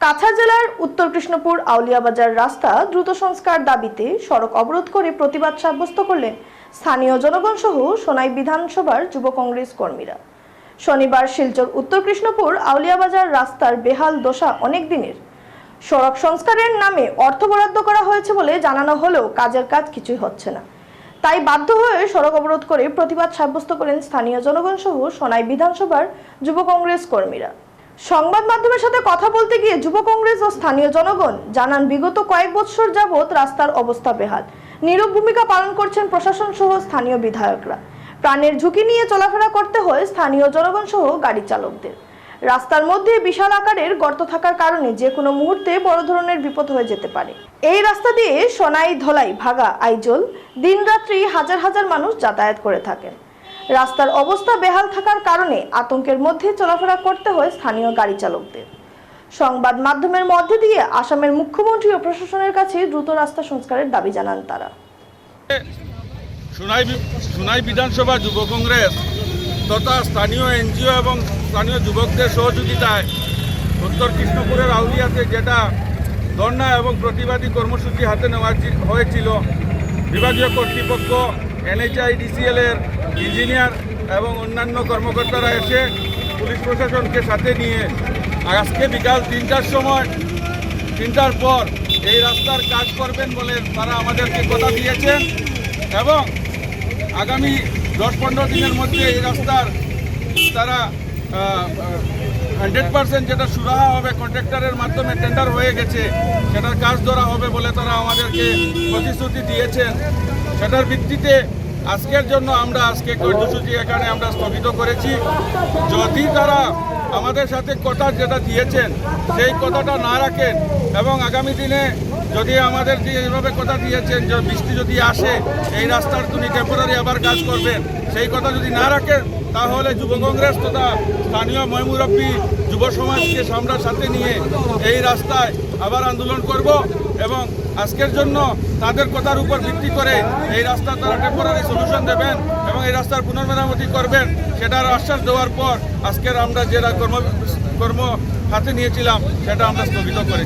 কাছাড় জেলার উত্তর কৃষ্ণপুর আউলিয়াবাজার রাস্তা দ্রুত সংস্কার দাবিতে সড়ক অবরোধ করে প্রতিবাদ সাব্যস্ত করলেন স্থানীয় জনগণ সহ সোনাই বিধানসভার যুব কংগ্রেস কর্মীরা। শনিবার শিলচর উত্তর কৃষ্ণপুর আউলিয়াবাজার রাস্তার বেহাল দশা অনেক দিনের। সড়ক সংস্কারের নামে অর্থ বরাদ্দ করা হয়েছে বলে জানানো হলেও কাজের কাজ কিছুই হচ্ছে না। তাই বাধ্য হয়ে সড়ক অবরোধ করে প্রতিবাদ সাব্যস্ত করেন স্থানীয় জনগণ সহ সোনাই বিধানসভার যুব কংগ্রেস কর্মীরা। সংবাদ মাধ্যমের সাথে কথা বলতে গিয়ে যুব কংগ্রেস ও স্থানীয় জনগণ জানান, বিগত কয়েক বছর যাবৎ রাস্তার অবস্থা বেহাল। নীরব ভূমিকা পালন করছেন প্রশাসন সহ স্থানীয় বিধায়করা। প্রাণের ঝুঁকি নিয়ে চলাফেরা করতে হয় স্থানীয় জনগণ সহ গাড়ি চালকদের। রাস্তার মধ্যে বিশাল আকারের গর্ত থাকার কারণে যে কোনো মুহূর্তে বড় ধরনের বিপদ হয়ে যেতে পারে। এই রাস্তা দিয়ে সোনাই ধলাই ভাগা আইজল দিনরাত্রি হাজার হাজার মানুষ যাতায়াত করে থাকেন। রাস্তার অবস্থা বেহাল থাকার কারণে আতঙ্কের মধ্যে চলাফেরা করতে হয় স্থানীয় গাড়ি চালকদের সংবাদ মাধ্যমের মধ্যে দিয়ে আসামের মুখ্যমন্ত্রী ও প্রশাসনের কাছে দ্রুত রাস্তা সংস্কারের দাবি জানান তারা। সোনাই বিধানসভা যুব কংগ্রেস তথা স্থানীয় এনজিও এবং স্থানীয় যুবকদের সহযোগিতায় উত্তর কৃষ্ণপুরের আউলিয়াতে যেটা ধর্ণা এবং প্রতিবাদী কর্মসূচি হাতে নেওয়া হয়েছিল, বিভাগীয় কর্তৃপক্ষ এনএচআই ডিসিএল এর ইঞ্জিনিয়ার এবং অন্যান্য কর্মকর্তারা এসে পুলিশ প্রশাসনকে সাথে নিয়ে আজকে বিকাল তিনটার সময়, তিনটার পর এই রাস্তার কাজ করবেন বলে তারা আমাদেরকে কথা দিয়েছেন এবং আগামী দশ পনেরো দিনের মধ্যে এই রাস্তার তারা হান্ড্রেড পার্সেন্ট যেটা সুরাহা হবে কন্ট্রাক্টরের মাধ্যমে টেন্ডার হয়ে গেছে, সেটার কাজ ধরা হবে বলে তারা আমাদেরকে প্রতিশ্রুতি দিয়েছেন। সেটার ভিত্তিতে আজকের জন্য আমরা আজকে কর্মসূচি এখানে আমরা স্থগিত করেছি। যদি তারা আমাদের সাথে কথা যেটা দিয়েছেন, সেই কথাটা না রাখেন এবং আগামী দিনে যদি আমাদের যে এইভাবে কথা দিয়েছেন যে বৃষ্টি যদি আসে, এই রাস্তার তুমি টেম্পোরারি আবার কাজ করবেন। সেই কথা যদি না রাখেন, তাহলে যুব কংগ্রেস তথা স্থানীয় ময়মুরব্বী যুব সমাজকে আমরা সাথে নিয়ে এই রাস্তায় আবার আন্দোলন করব এবং আজকের জন্য তাদের কথার উপর ভিত্তি করে এই রাস্তা তারা টেম্পোরারি সলিউশন দেবেন এবং এই রাস্তার পুনর্মেরামতি করবেন, সেটার আশ্বাস দেওয়ার পর আজকের আমরা যেটা কর্ম কর্ম হাতে নিয়েছিলাম, সেটা আমরা স্থগিত করেছি।